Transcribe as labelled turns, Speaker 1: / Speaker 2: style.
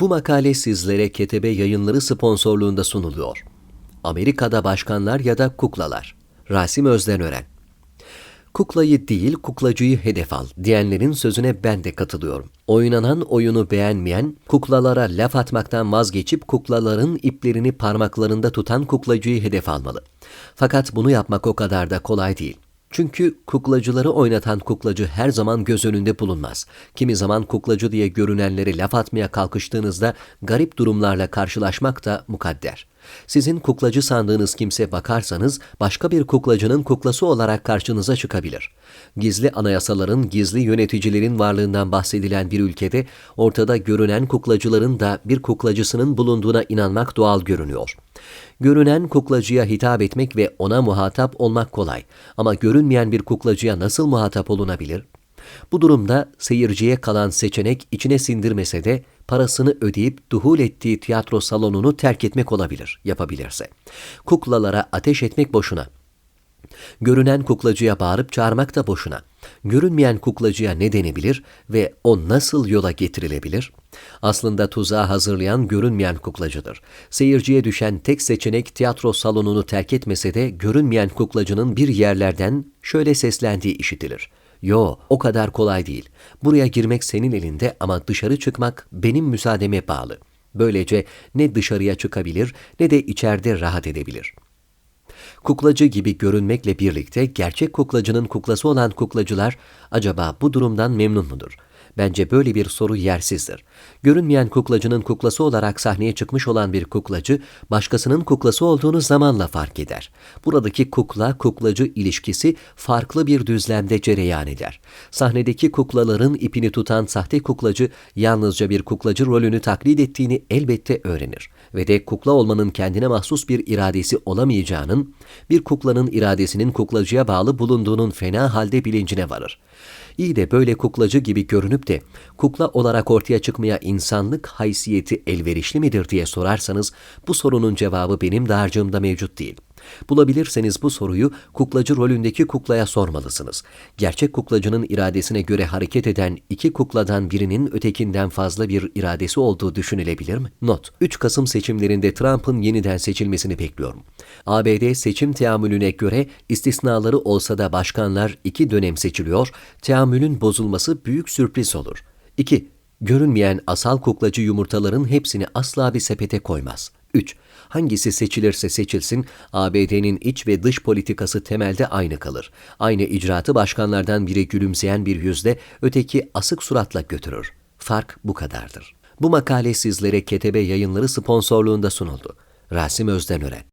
Speaker 1: Bu makale sizlere Ketebe Yayınları sponsorluğunda sunuluyor. Amerika'da başkanlar ya da kuklalar. Rasim Özdenören Kuklayı değil, kuklacıyı hedef al diyenlerin sözüne ben de katılıyorum. Oynanan oyunu beğenmeyen, kuklalara laf atmaktan vazgeçip kuklaların iplerini parmaklarında tutan kuklacıyı hedef almalı. Fakat bunu yapmak o kadar da kolay değil. Çünkü kuklacıları oynatan kuklacı her zaman göz önünde bulunmaz. Kimi zaman kuklacı diye görünenleri laf atmaya kalkıştığınızda garip durumlarla karşılaşmak da mukadder. Sizin kuklacı sandığınız kimse bakarsanız başka bir kuklacının kuklası olarak karşınıza çıkabilir. Gizli anayasaların, gizli yöneticilerin varlığından bahsedilen bir ülkede ortada görünen kuklacıların da bir kuklacısının bulunduğuna inanmak doğal görünüyor. Görünen kuklacıya hitap etmek ve ona muhatap olmak kolay ama görünmeyen bir kuklacıya nasıl muhatap olunabilir? Bu durumda seyirciye kalan seçenek içine sindirmese de parasını ödeyip duhul ettiği tiyatro salonunu terk etmek olabilir, yapabilirse. Kuklalara ateş etmek boşuna. Görünen kuklacıya bağırıp çağırmak da boşuna. Görünmeyen kuklacıya ne denebilir ve o nasıl yola getirilebilir? Aslında tuzağı hazırlayan görünmeyen kuklacıdır. Seyirciye düşen tek seçenek tiyatro salonunu terk etmese de görünmeyen kuklacının bir yerlerden şöyle seslendiği işitilir. Yo, o kadar kolay değil. Buraya girmek senin elinde ama dışarı çıkmak benim müsaademe bağlı. Böylece ne dışarıya çıkabilir ne de içeride rahat edebilir. Kuklacı gibi görünmekle birlikte gerçek kuklacının kuklası olan kuklacılar acaba bu durumdan memnun mudur? Bence böyle bir soru yersizdir. Görünmeyen kuklacının kuklası olarak sahneye çıkmış olan bir kuklacı, başkasının kuklası olduğunu zamanla fark eder. Buradaki kukla-kuklacı ilişkisi farklı bir düzlemde cereyan eder. Sahnedeki kuklaların ipini tutan sahte kuklacı, yalnızca bir kuklacı rolünü taklit ettiğini elbette öğrenir. Ve de kukla olmanın kendine mahsus bir iradesi olamayacağının, bir kuklanın iradesinin kuklacıya bağlı bulunduğunun fena halde bilincine varır. İyi de böyle kuklacı gibi görünüp de kukla olarak ortaya çıkmaya insanlık haysiyeti elverişli midir diye sorarsanız bu sorunun cevabı benim dağarcığımda mevcut değil. Bulabilirseniz bu soruyu kuklacı rolündeki kuklaya sormalısınız. Gerçek kuklacının iradesine göre hareket eden iki kukladan birinin ötekinden fazla bir iradesi olduğu düşünülebilir mi? Not. 3 Kasım seçimlerinde Trump'ın yeniden seçilmesini bekliyorum. ABD seçim teamülüne göre istisnaları olsa da başkanlar iki dönem seçiliyor, teamülün bozulması büyük sürpriz olur. 2. Görünmeyen asal kuklacı yumurtaların hepsini asla bir sepete koymaz. 3. Hangisi seçilirse seçilsin, ABD'nin iç ve dış politikası temelde aynı kalır. Aynı icraatı başkanlardan biri gülümseyen bir yüzle, öteki asık suratla götürür. Fark bu kadardır. Bu makale sizlere Ketebe Yayınları sponsorluğunda sunuldu. Rasim Özdenören